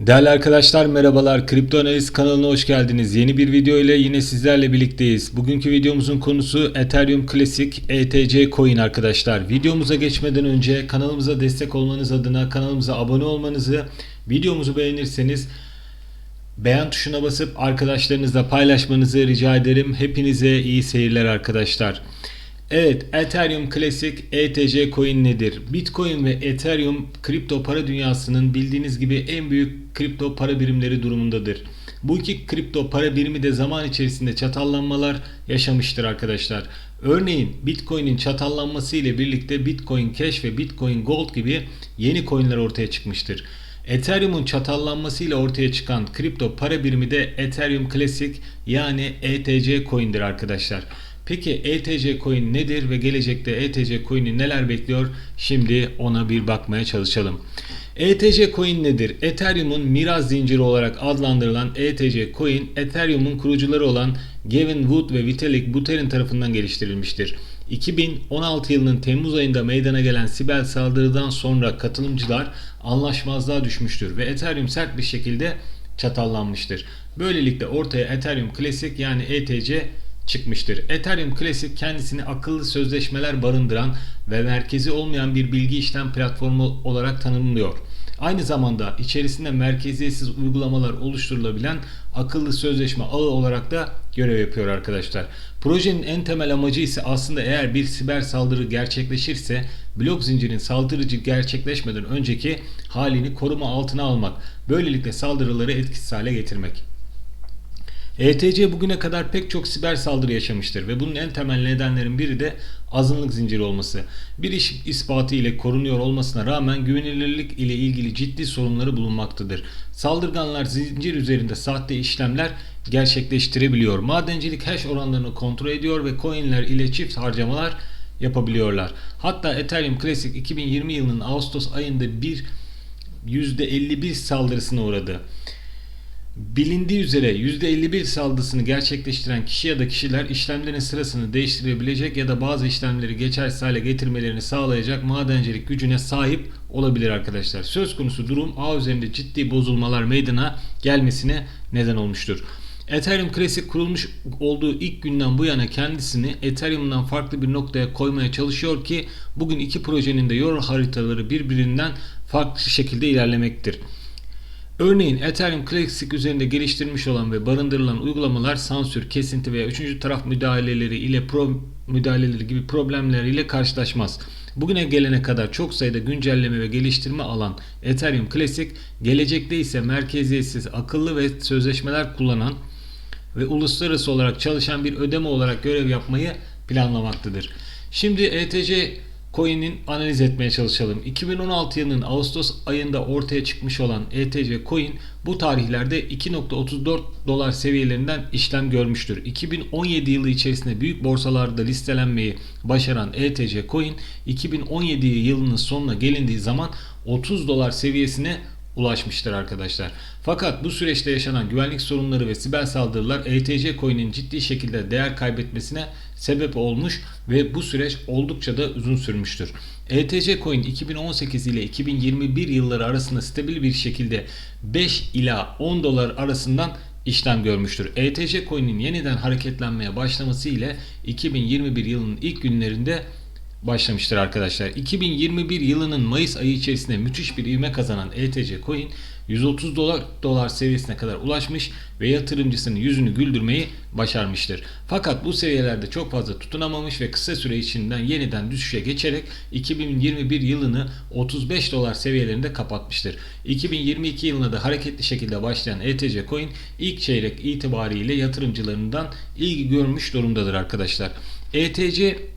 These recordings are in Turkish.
Değerli arkadaşlar merhabalar. Kripto Analiz kanalına hoş geldiniz. Yeni bir video ile yine sizlerle birlikteyiz. Bugünkü videomuzun konusu Ethereum Classic ETC Coin arkadaşlar. Videomuza geçmeden önce kanalımıza destek olmanız adına kanalımıza abone olmanızı, videomuzu beğenirseniz beğen tuşuna basıp arkadaşlarınızla paylaşmanızı rica ederim. Hepinize iyi seyirler arkadaşlar. Evet, Ethereum Classic ETC coin nedir? Bitcoin ve Ethereum kripto para dünyasının bildiğiniz gibi en büyük kripto para birimleri durumundadır. Bu iki kripto para birimi de zaman içerisinde çatallanmalar yaşamıştır arkadaşlar. Örneğin Bitcoin'in çatallanması ile birlikte Bitcoin Cash ve Bitcoin Gold gibi yeni coinler ortaya çıkmıştır. Ethereum'un çatallanmasıyla ortaya çıkan kripto para birimi de Ethereum Classic yani ETC coin'dir arkadaşlar. Peki ETC coin nedir ve gelecekte ETC coin'i neler bekliyor? Şimdi ona bir bakmaya çalışalım. ETC coin nedir? Ethereum'un miras zinciri olarak adlandırılan ETC coin, Ethereum'un kurucuları olan Gavin Wood ve Vitalik Buterin tarafından geliştirilmiştir. 2016 yılının Temmuz ayında meydana gelen Sibel saldırıdan sonra katılımcılar anlaşmazlığa düşmüştür ve Ethereum sert bir şekilde çatallanmıştır. Böylelikle ortaya Ethereum Classic yani ETC çıkmıştır. Ethereum Classic kendisini akıllı sözleşmeler barındıran ve merkezi olmayan bir bilgi işlem platformu olarak tanımlıyor. Aynı zamanda içerisinde merkeziyetsiz uygulamalar oluşturulabilen akıllı sözleşme ağı olarak da görev yapıyor arkadaşlar. Projenin en temel amacı ise aslında eğer bir siber saldırı gerçekleşirse blok zincirin saldırıcı gerçekleşmeden önceki halini koruma altına almak. Böylelikle saldırıları etkisiz hale getirmek. ETC bugüne kadar pek çok siber saldırı yaşamıştır ve bunun en temel nedenlerin biri de azınlık zinciri olması. Bir iş ispatı ile korunuyor olmasına rağmen güvenilirlik ile ilgili ciddi sorunları bulunmaktadır. Saldırganlar zincir üzerinde sahte işlemler gerçekleştirebiliyor. Madencilik hash oranlarını kontrol ediyor ve coinler ile çift harcamalar yapabiliyorlar. Hatta Ethereum Classic 2020 yılının Ağustos ayında bir %51 saldırısına uğradı. Bilindiği üzere %51 saldırısını gerçekleştiren kişi ya da kişiler işlemlerin sırasını değiştirebilecek ya da bazı işlemleri geçersiz hale getirmelerini sağlayacak madencilik gücüne sahip olabilir arkadaşlar. Söz konusu durum ağ üzerinde ciddi bozulmalar meydana gelmesine neden olmuştur. Ethereum Classic kurulmuş olduğu ilk günden bu yana kendisini Ethereum'dan farklı bir noktaya koymaya çalışıyor ki bugün iki projenin de yol haritaları birbirinden farklı şekilde ilerlemektir. Örneğin Ethereum Classic üzerinde geliştirilmiş olan ve barındırılan uygulamalar sansür, kesinti veya üçüncü taraf müdahaleleri ile pro müdahaleleri gibi problemler ile karşılaşmaz. Bugüne gelene kadar çok sayıda güncelleme ve geliştirme alan Ethereum Classic, gelecekte ise merkeziyetsiz, akıllı ve sözleşmeler kullanan ve uluslararası olarak çalışan bir ödeme olarak görev yapmayı planlamaktadır. Şimdi ETC coin'in analiz etmeye çalışalım. 2016 yılının Ağustos ayında ortaya çıkmış olan ETC coin bu tarihlerde 2.34 dolar seviyelerinden işlem görmüştür. 2017 yılı içerisinde büyük borsalarda listelenmeyi başaran ETC coin 2017 yılının sonuna gelindiği zaman 30 dolar seviyesine ulaşmıştır arkadaşlar. Fakat bu süreçte yaşanan güvenlik sorunları ve siber saldırılar ETC coin'in ciddi şekilde değer kaybetmesine sebep olmuş ve bu süreç oldukça da uzun sürmüştür. ETC coin 2018 ile 2021 yılları arasında stabil bir şekilde 5 ila 10 dolar arasından işlem görmüştür. ETC coin'in yeniden hareketlenmeye başlaması ile 2021 yılının ilk günlerinde başlamıştır arkadaşlar. 2021 yılının Mayıs ayı içerisinde müthiş bir ivme kazanan ETC coin 130 dolar dolar seviyesine kadar ulaşmış ve yatırımcısının yüzünü güldürmeyi başarmıştır. Fakat bu seviyelerde çok fazla tutunamamış ve kısa süre içinden yeniden düşüşe geçerek 2021 yılını 35 dolar seviyelerinde kapatmıştır. 2022 yılında da hareketli şekilde başlayan ETC coin ilk çeyrek itibariyle yatırımcılarından ilgi görmüş durumdadır arkadaşlar. ETC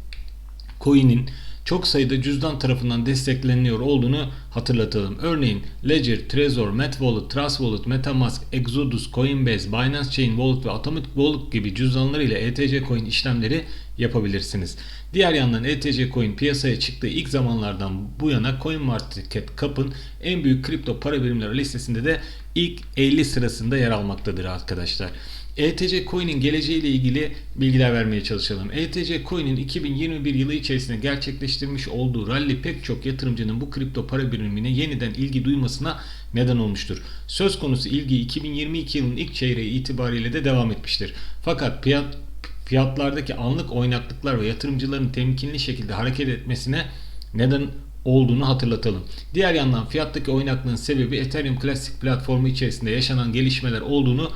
coin'in çok sayıda cüzdan tarafından destekleniyor olduğunu hatırlatalım. Örneğin Ledger, Trezor, MetWallet, Trust Wallet, MetaMask, Exodus, Coinbase, Binance Chain Wallet ve Atomic Wallet gibi cüzdanlar ile ETC coin işlemleri yapabilirsiniz. Diğer yandan ETC Coin piyasaya çıktığı ilk zamanlardan bu yana CoinMarketCap Cap'ın en büyük kripto para birimleri listesinde de ilk 50 sırasında yer almaktadır arkadaşlar. ETC Coin'in geleceğiyle ilgili bilgiler vermeye çalışalım. ETC Coin'in 2021 yılı içerisinde gerçekleştirmiş olduğu rally pek çok yatırımcının bu kripto para birimine yeniden ilgi duymasına neden olmuştur. Söz konusu ilgi 2022 yılının ilk çeyreği itibariyle de devam etmiştir. Fakat fiyat fiyatlardaki anlık oynaklıklar ve yatırımcıların temkinli şekilde hareket etmesine neden olduğunu hatırlatalım. Diğer yandan fiyattaki oynaklığın sebebi Ethereum Classic platformu içerisinde yaşanan gelişmeler olduğunu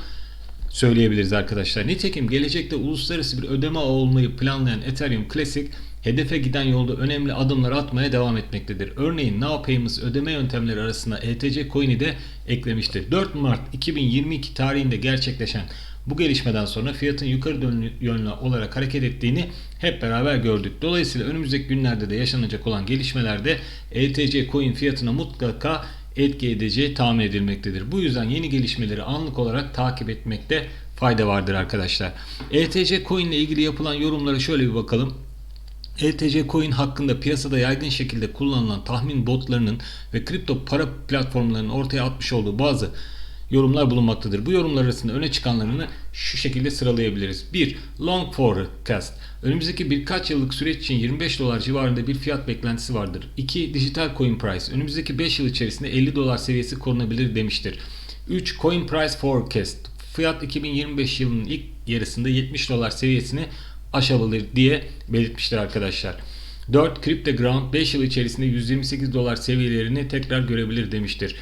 söyleyebiliriz arkadaşlar. Nitekim gelecekte uluslararası bir ödeme olmayı planlayan Ethereum Classic hedefe giden yolda önemli adımlar atmaya devam etmektedir. Örneğin Now ödeme yöntemleri arasında ETC Coin'i de eklemiştir. 4 Mart 2022 tarihinde gerçekleşen bu gelişmeden sonra fiyatın yukarı yönlü olarak hareket ettiğini hep beraber gördük. Dolayısıyla önümüzdeki günlerde de yaşanacak olan gelişmelerde ETC coin fiyatına mutlaka etki edeceği tahmin edilmektedir. Bu yüzden yeni gelişmeleri anlık olarak takip etmekte fayda vardır arkadaşlar. ETC coin ile ilgili yapılan yorumlara şöyle bir bakalım. ETC Coin hakkında piyasada yaygın şekilde kullanılan tahmin botlarının ve kripto para platformlarının ortaya atmış olduğu bazı yorumlar bulunmaktadır. Bu yorumlar arasında öne çıkanlarını şu şekilde sıralayabiliriz. 1. Long forecast. Önümüzdeki birkaç yıllık süreç için 25 dolar civarında bir fiyat beklentisi vardır. 2. Digital coin price. Önümüzdeki 5 yıl içerisinde 50 dolar seviyesi korunabilir demiştir. 3. Coin price forecast. Fiyat 2025 yılının ilk yarısında 70 dolar seviyesini aşabilir diye belirtmiştir arkadaşlar. 4. Cryptoground 5 yıl içerisinde 128 dolar seviyelerini tekrar görebilir demiştir.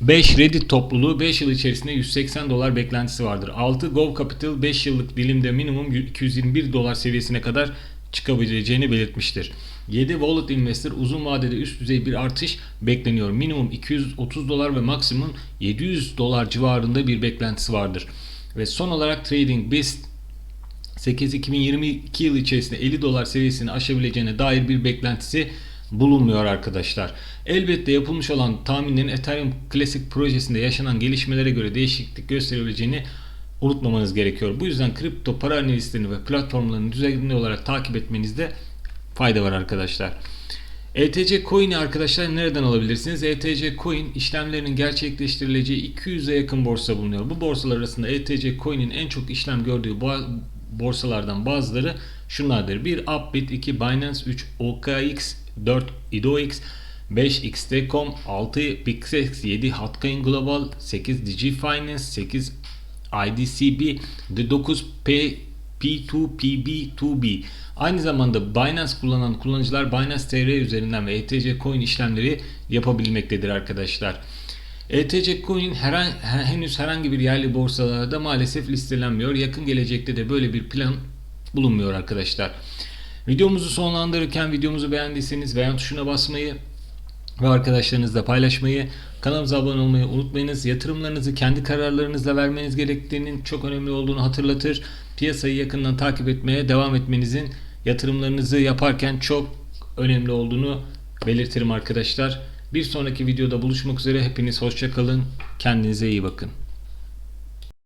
5 Reddit topluluğu 5 yıl içerisinde 180 dolar beklentisi vardır. 6 Go Capital 5 yıllık dilimde minimum 221 dolar seviyesine kadar çıkabileceğini belirtmiştir. 7 Wallet Investor uzun vadede üst düzey bir artış bekleniyor. Minimum 230 dolar ve maksimum 700 dolar civarında bir beklentisi vardır. Ve son olarak Trading Beast 8 2022 yıl içerisinde 50 dolar seviyesini aşabileceğine dair bir beklentisi bulunmuyor arkadaşlar. Elbette yapılmış olan tahminlerin Ethereum Classic projesinde yaşanan gelişmelere göre değişiklik gösterebileceğini unutmamanız gerekiyor. Bu yüzden kripto para analistlerini ve platformlarını düzenli olarak takip etmenizde fayda var arkadaşlar. ETC Coin'i arkadaşlar nereden alabilirsiniz? ETC Coin işlemlerinin gerçekleştirileceği 200'e yakın borsa bulunuyor. Bu borsalar arasında ETC Coin'in en çok işlem gördüğü borsalardan bazıları şunlardır. 1 Upbit, 2 Binance, 3 OKX, 4 IDOX, 5 XT.com, 6 Pixex, 7 Hotcoin Global, 8 DigiFinance, 8 IDCB, 9 P P2PB2B. Aynı zamanda Binance kullanan kullanıcılar Binance TR üzerinden ve ETC Coin işlemleri yapabilmektedir arkadaşlar. ETC Coin her, henüz herhangi bir yerli borsalarda maalesef listelenmiyor. Yakın gelecekte de böyle bir plan bulunmuyor arkadaşlar. Videomuzu sonlandırırken videomuzu beğendiyseniz beğen tuşuna basmayı ve arkadaşlarınızla paylaşmayı, kanalımıza abone olmayı unutmayınız. Yatırımlarınızı kendi kararlarınızla vermeniz gerektiğinin çok önemli olduğunu hatırlatır. Piyasayı yakından takip etmeye devam etmenizin yatırımlarınızı yaparken çok önemli olduğunu belirtirim arkadaşlar. Bir sonraki videoda buluşmak üzere. Hepiniz hoşçakalın. Kendinize iyi bakın.